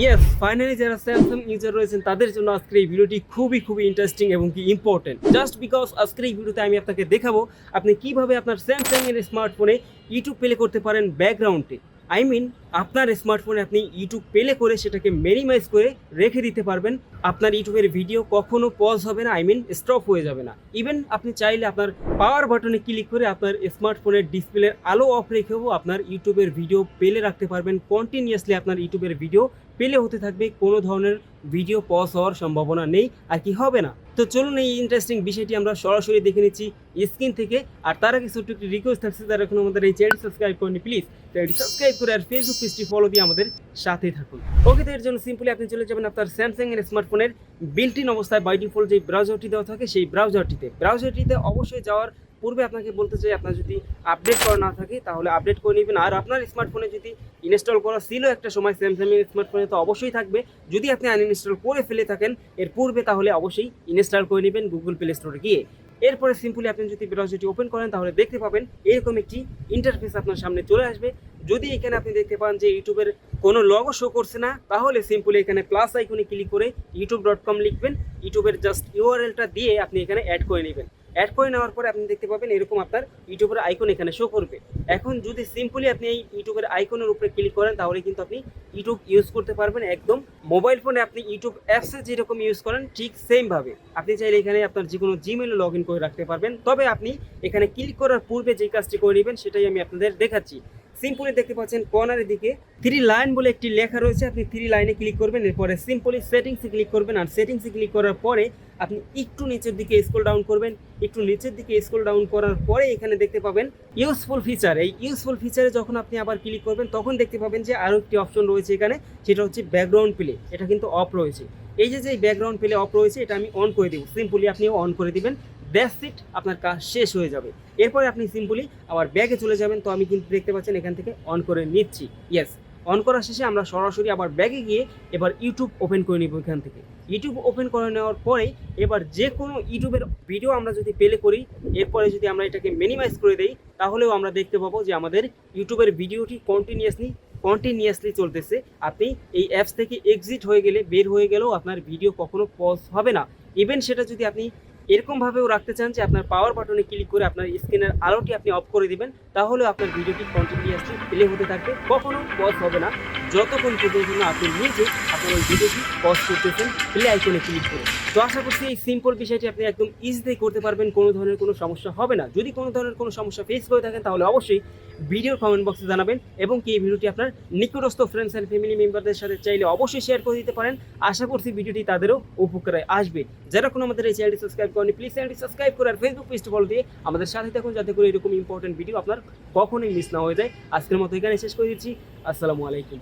Yes finally যারা Samsung user রয়েছেন, তাদের জন্য আজকের এই ভিডিওটি খুবই খুবই ইন্টারেস্টিং এবং কি ইম্পর্টেন্ট জাস্ট বিকজ আজকের এই ভিডিওতে আমি আপনাকে দেখাবো, আপনি কীভাবে আপনার স্যামসাং এর স্মার্টফোনে ইউটিউব প্লে করতে পারেন ব্যাকগ্রাউন্ডে আই মিন আপনার স্মার্টফোনে আপনি ইউটিউব পেলে করে সেটাকে মিনিমাইজ করে রেখে দিতে পারবেন। আপনার ইউটিউবের ভিডিও কখনো পজ হবে না আই মিন স্টপ হয়ে যাবে না। ইভেন আপনি চাইলে আপনার পাওয়ার বাটনে ক্লিক করে আপনার স্মার্টফোনের ডিসপ্লের আলো অফ রেখেও আপনার ইউটিউবের ভিডিও পেলে রাখতে পারবেন। কন্টিনিউয়াসলি আপনার ইউটিউবের ভিডিও পেলে হতে থাকবে, কোনো ধরনের ভিডিও পজ হওয়ার সম্ভাবনা নেই আর কি হবে না। তো চলুন এই ইন্টারেস্টিং বিষয়টি আমরা সরাসরি দেখে নিচ্ছি স্ক্রিন থেকে। আর তার ছোট্ট একটি রিকোয়েস্ট থাকছে তারা এখন আমাদের এই চ্যানেল সাবস্ক্রাইব করেনি প্লিজ চ্যানেলটি সাবস্ক্রাইব করে আর ফেসবুক পেজটি ফলো দিয়ে আমাদের সাথে থাকুন। ওকে তো এর জন্য সিম্পলি আপনি চলে যাবেন আপনার স্যামসাং এর স্মার্টফোনের বিল্ট ইন অবস্থায় বাই ডিফল্ট যে ব্রাউজারটি দেওয়া থাকে, সেই ব্রাউজারটিতে ব্রাউজারটিতে অবশ্যই যাওয়ার পূর্বে আপনাকে বলতে চাই, আপনার যদি আপডেট করা না থাকে, তাহলে আপডেট করে নেবেন। আর আপনার স্মার্টফোনে যদি ইনস্টল করা ছিল একটা সময় স্যামসাং এর স্মার্টফোনে তো অবশ্যই থাকবে। যদি আপনি আনইনস্টল করে ফেলে থাকেন, এর পূর্বে তাহলে অবশ্যই ইনস্টল করে নেবেন গুগল প্লে স্টোরে গিয়ে। এরপরে সিম্পলি আপনি যদি ব্রাউজারটি ওপেন করেন, তাহলে দেখতে পাবেন এরকম একটি ইন্টারফেস আপনার সামনে চলে আসবে। যদি এখানে আপনি দেখতে পান যে ইউটিউবের কোনো লগও শো করছে না, তাহলে সিম্পলি এখানে প্লাস আইকনে ক্লিক করে ইউটিউব ডট কম লিখবেন। ইউটিউবের জাস্ট ইউআরএলটা দিয়ে আপনি এখানে অ্যাড করে নেবেন। অ্যাড করে নেওয়ার পরে আপনি দেখতে পাবেন এরকম আপনার ইউটিউবের আইকন এখানে শো করবে। এখন যদি সিম্পলি আপনি এই ইউটিউবের আইকনের উপরে ক্লিক করেন, তাহলে কিন্তু আপনি ইউটিউব ইউজ করতে পারবেন একদম মোবাইল ফোনে আপনি ইউটিউব অ্যাপসে যেরকম ইউজ করেন, ঠিক সেমভাবে আপনি চাইলে এখানে আপনার যে কোনো জিমেলে লগ ইন করে রাখতে পারবেন। তবে আপনি এখানে ক্লিক করার পূর্বে যে কাজটি করে নেবেন, সেটাই আমি আপনাদের দেখাচ্ছি। সিম্পলি দেখতে পাচ্ছেন কর্নারের দিকে থ্রি লাইন বলে একটি লেখা রয়েছে। আপনি থ্রি লাইনে ক্লিক করবেন, এরপরে সিম্পলি সেটিংসে ক্লিক করবেন আর সেটিংসে ক্লিক করার পরে আপনি একটু নিচের দিকে স্ক্রল ডাউন করবেন। একটু নিচের দিকে স্ক্রল ডাউন করার পরে এখানে দেখতে পাবেন ইউজফুল ফিচার এই ইউজফুল ফিচারে যখন আপনি আবার ক্লিক করবেন, তখন দেখতে পাবেন যে আরও একটি অপশন রয়েছে এখানে, সেটা হচ্ছে ব্যাকগ্রাউন্ড প্লে এটা কিন্তু অফ রয়েছে। এই যে যে ব্যাকগ্রাউন্ড প্লে অফ রয়েছে, এটা আমি অন করে দেবো। সিম্পলি আপনি অন করে দিবেন। দ্যাটস ইট আপনার কাজ শেষ হয়ে যাবে। এরপরে আপনি সিম্পলি আবার ব্যাগে চলে যাবেন। তো আমি কিন্তু দেখতে পাচ্ছেন এখান থেকে অন করে নিচ্ছি। ইয়েস অন করা শেষে আমরা সরাসরি আবার ব্যাগে গিয়ে এবার ইউটিউব ওপেন করে নিব এখান থেকে। ইউটিউব ওপেন করে নেওয়ার পরে এবার যে কোনো ইউটিউবের ভিডিও আমরা যদি প্লে করি, এরপরে যদি আমরা এটাকে মিনিমাইজ করে দেই, তাহলেও আমরা দেখতে পাবো যে আমাদের ইউটিউবের ভিডিওটি কন্টিনিউয়াসলি কন্টিনিউয়াসলি চলতেছে। আপনি এই অ্যাপস থেকে এক্সিট হয়ে গেলে, বের হয়ে গেলেও আপনার ভিডিও কখনো পজ হবে না। ইভেন সেটা যদি আপনি এরকমভাবেও রাখতে চান যে আপনার পাওয়ার বাটনে ক্লিক করে আপনার স্ক্রিনের আলোটি আপনি অফ করে দিবেন তাহলে আপনার ভিডিওটি কন্টিনিউয়াসলি প্লে হতে থাকবে। কখনো পজ হবে না। যতক্ষণ পর্যন্ত না আপনি নিজে আপনার ওই ভিডিওটি পজ করতেছেন প্লে আইকনে ক্লিক করে তো আশা করছি এই সিম্পল বিষয়টি আপনি একদম ইজিতেই করতে পারবেন, কোনো ধরনের কোনো সমস্যা হবে না। যদি কোনো ধরনের কোনো সমস্যা ফেস করে থাকেন, তাহলে অবশ্যই ভিডিওর কমেন্ট বক্সে জানাবেন এবং কি এই ভিডিওটি আপনার নিকটস্থ ফ্রেন্ডস অ্যান্ড ফ্যামিলি মেম্বারদের সাথে চাইলে অবশ্যই শেয়ার করে দিতে পারেন। আশা করছি ভিডিওটি তাদেরও উপকারে আসবে। যারা কোনো আমাদের এই চ্যানেলটি সাবস্ক্রাইব করেনি প্লিজ চ্যানেলটি সাবস্ক্রাইব করে আর ফেসবুক পেজটি ফলো দিয়ে আমাদের সাথে থাকুন, যাতে করে এরকম ইম্পর্টেন্ট ভিডিও আপনার কখনোই মিস না হয়ে যায়। আজকের মতো এখানে শেষ করে দিচ্ছি। আসসালামু আলাইকুম।